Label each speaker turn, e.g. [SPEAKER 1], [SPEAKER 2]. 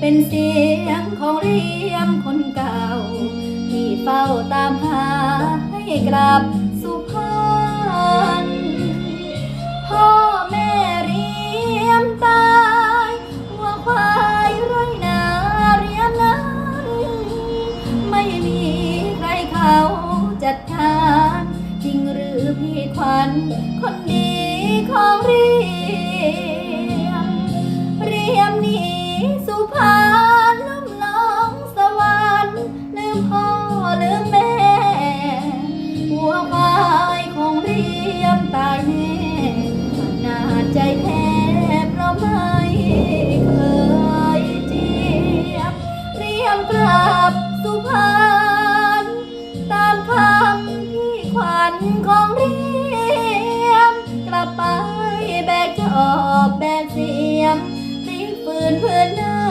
[SPEAKER 1] เป็นเสียงของเรียมคนเก่า ที่เฝ้าตามหาให้กลับสุพรรณพ่อแม่เรียมตายวัวควายร้อยนาเรียมนั้น ไม่มีใครเขาจัดทานจริงหรือพี่ขวัญคนดีของ ยมตายแน่นาดใจแพ้เพราะไม่เคยเจียบเรียมกลับสุพรรณตามคำพี่ขวัญของเรียม กลับไปแบกจอบแบกเสียมพลิกฟืนเพื่อนนา